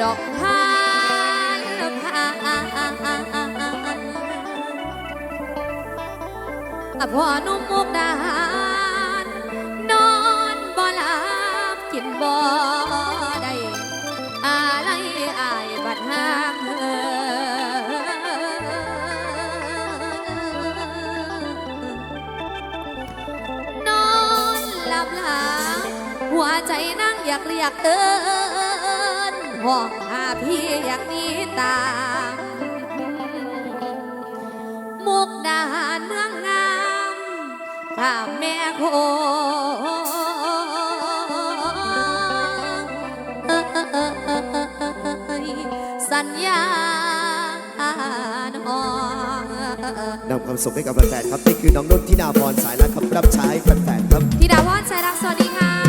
ดอกพานพานอพอนุ่มมุกดานนอนบ่หลับกินบ่ได้อะไรอายบัดหางเออนอนหลับหลาหัวใจนั่งอยากเรียกเออ ห้องหาพี่อยากมีตา มุกดาหารเมืองงามข้าแม่โคสัญญาอ่อนนำความสุขให้กับแฟนๆครับนี่คือน้องนุ่นที่ดาพรสายรักครับรับใช้แฟนๆครับ ธิดาพรสายรักสวัสดีค่ะ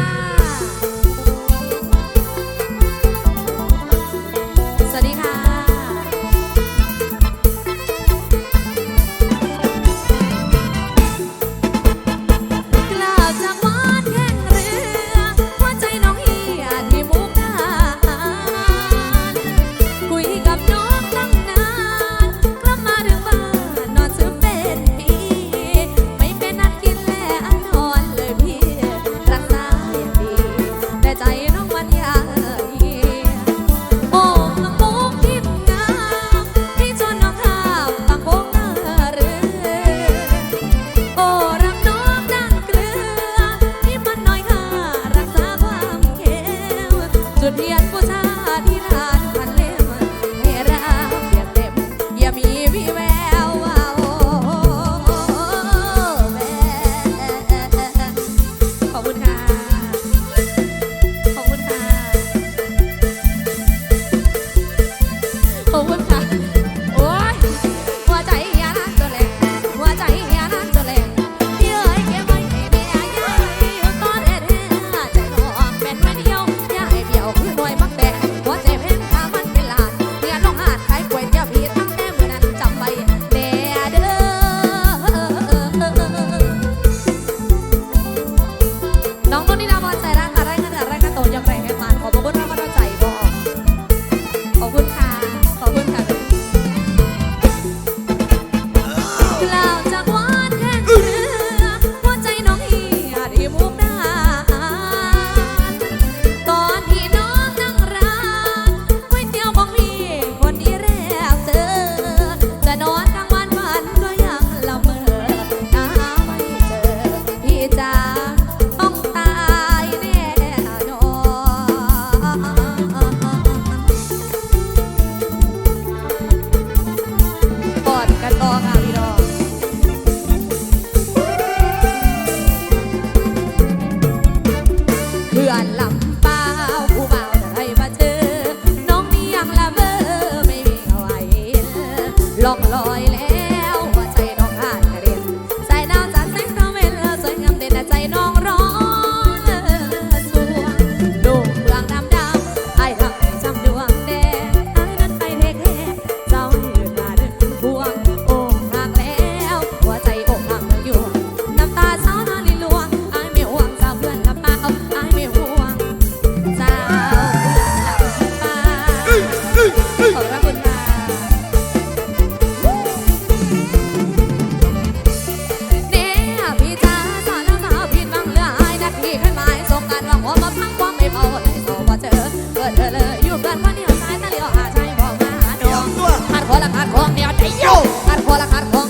โยขาดคอละขาดคอ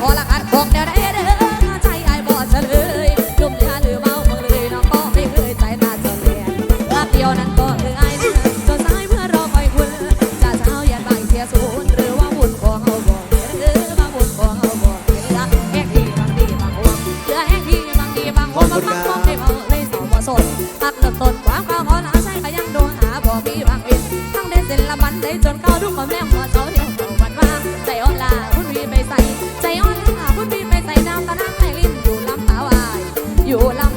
ขอละคันของแนวได้เด้อใจไอ้บ่เฉลยลุ่มยาหรือเมาเมือเลยน้องกไม่เคยใจตาเฉลียภเดียวนั้นก็คือไอ้นะจนายเมื่อรอคอยคุณจะเช้ายันบ่าเทียศูนหรือว่าบุญของเฮาบ่เด้อบุญของเฮาบเด้อแห้งดีบางดีบางหัวเหลือแห้งดีบางดีบางหัวบางบางของไม่เมาเลยสองบ่สนพักเริ่ต้นควางความพอละใช่ก็ยังดวหาบ่มีบางอินทั้งเด่นเส้นละมันได้จนเข้าทุกความแรงพอจเดียววันว่าใจอ่อนลาคุณวีไปใส่ 有了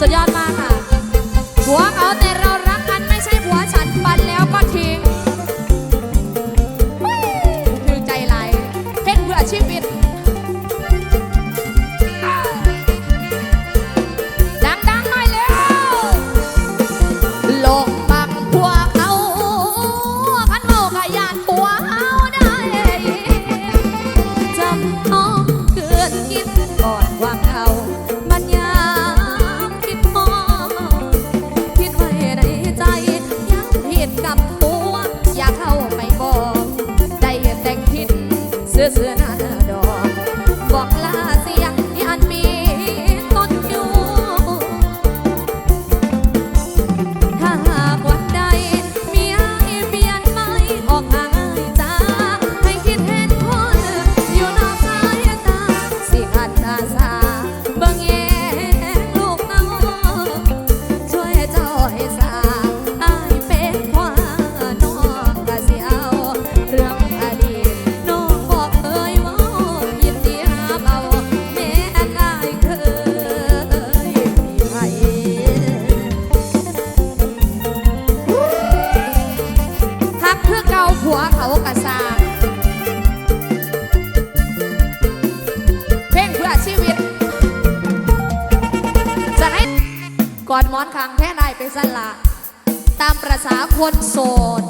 สุดยอดมากค่ะหัวเขาแต่เรารักกันไม่ใช่หัวฉันปันแล้วก็ทิ้ง princesses อดหมอนขางแพ้ได้ไปสั่นละตามประษาคนโสด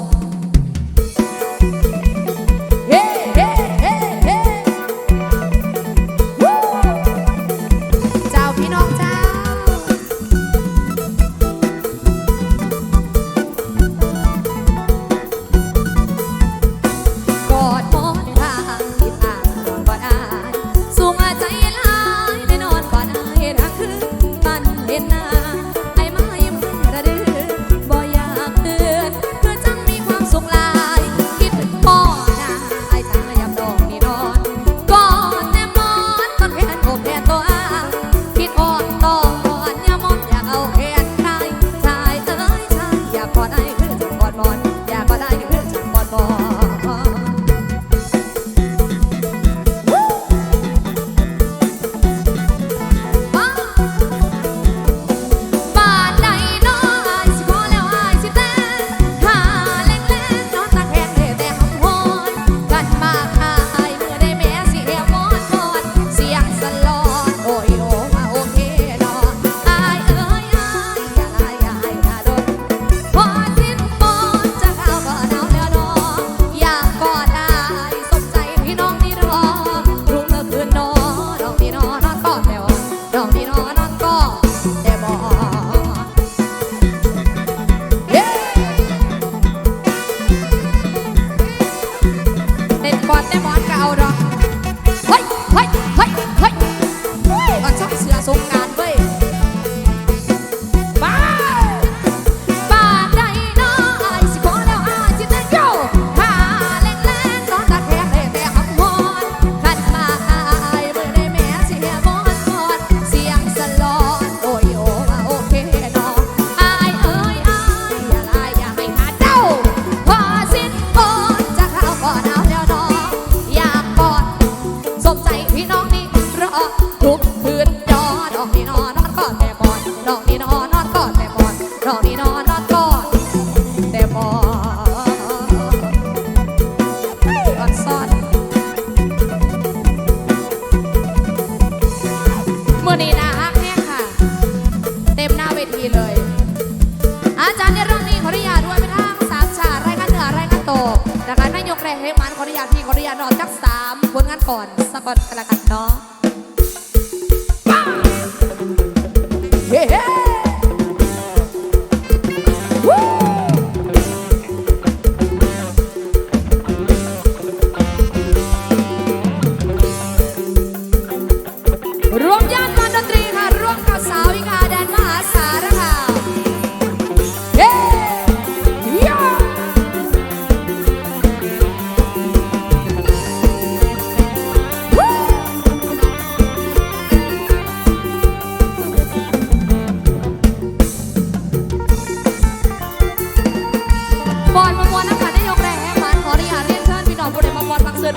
ก่อนสะก่อนกันะกันเนาะ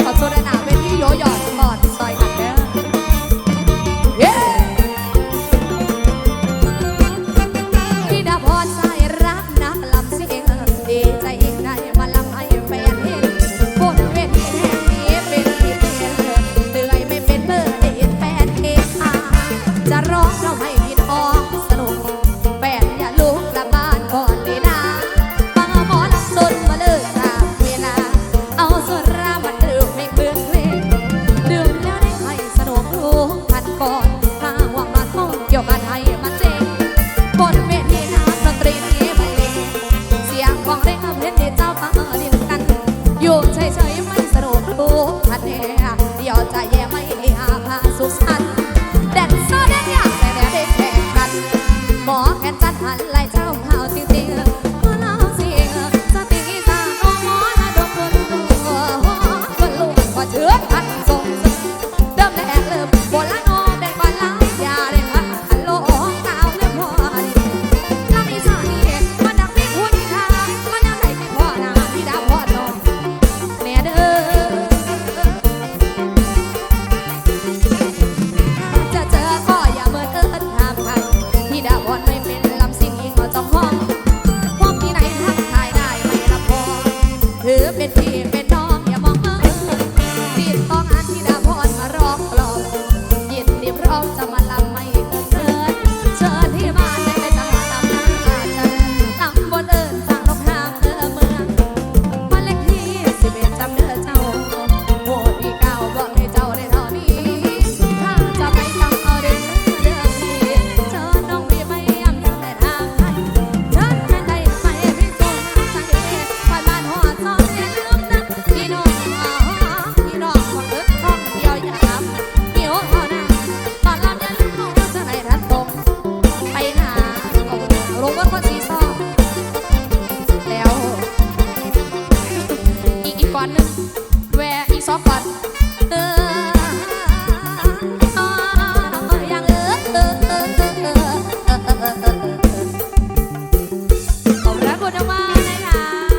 好อโท see.